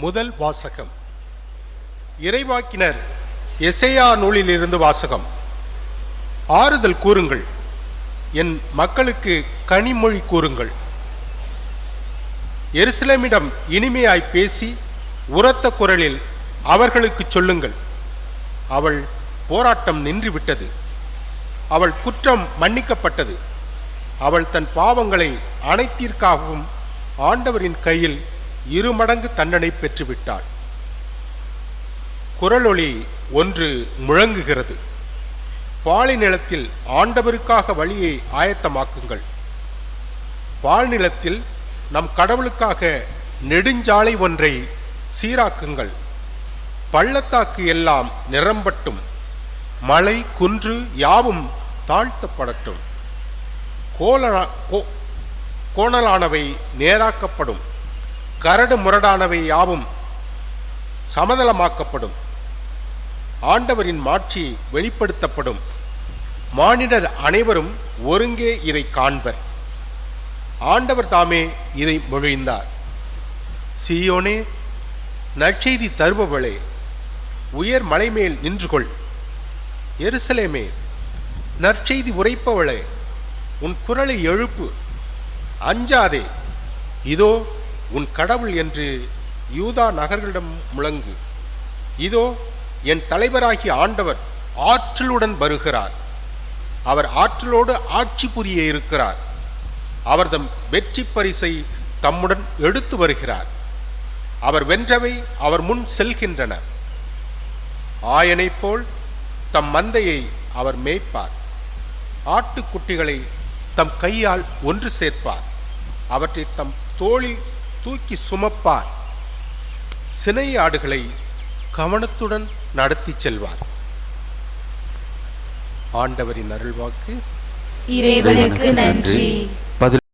முதல் வாசகம். இறைவாக்கினர் எசையா நூலிலிருந்து வாசகம். ஆறுதல் கூறுங்கள். என் மக்களுக்கு கனிமொழி கூறுங்கள். எருசலேமிடம் இனிமையாய் பேசி உரத்த குரலில் அவர்களுக்கு சொல்லுங்கள். அவள் போராட்டம் நின்றுவிட்டது. அவள் குற்றம் மன்னிக்கப்பட்டது. அவள் தன் பாவங்களை அனைத்திற்காகவும் ஆண்டவரின் கையில் இருமடங்கு தண்டனை பெற்றுவிட்டாள். குரலொளி ஒன்று முழங்குகிறது. பாலை நிலத்தில் ஆண்டவருக்காக வழியை ஆயத்தமாக்குங்கள். பால்நிலத்தில் நம் கடவுளுக்காக நெடுஞ்சாலை ஒன்றை சீராக்குங்கள். பள்ளத்தாக்கு எல்லாம் நிரம்பட்டும். மலை குன்று யாவும் தாழ்த்தப்படட்டும். கோலனா கோ- கோணலானவை நேராக்கப்படும். கரடு முரடானவை யாவும் சமதளமாக்கப்படும். ஆண்டவரின் மாட்சி வெளிப்படுத்தப்படும். மானிடர் அனைவரும் ஒருங்கே இதை காண்பர். ஆண்டவர் தாமே இதை மொழிந்தார். சீயோனே நற்செய்தி தருபவளே உயர் மலைமேல் நின்று கொள் எருசலேமே நற்செய்தி உரைப்பவளே உன் குரலை எழுப்பு. அஞ்சாதே இதோ உன் கடவுள் என்று யூதா நகர்களிடம் முழங்கு. இதோ என் தலைவராகிய ஆண்டவர் ஆற்றலுடன் வருகிறார். அவர் ஆற்றலோடு ஆட்சி புரிய இருக்கிறார். அவர்தம் வெற்றி பரிசை தம்முடன் எடுத்து வருகிறார். அவர் வென்றவை அவர் முன் செல்கின்றன. ஆயனைப் போல் தம் மந்தையை அவர் மேய்ப்பார். ஆட்டுக்குட்டிகளை தம் கையால் ஒன்று சேர்ப்பார். அவற்றை தம் தோளில் தூக்கி சுமப்பார். சினை ஆடுகளை கவனத்துடன் நடத்தி செல்வார். ஆண்டவரின் அருள்வாக்கு. இறைவனுக்கு நன்றி.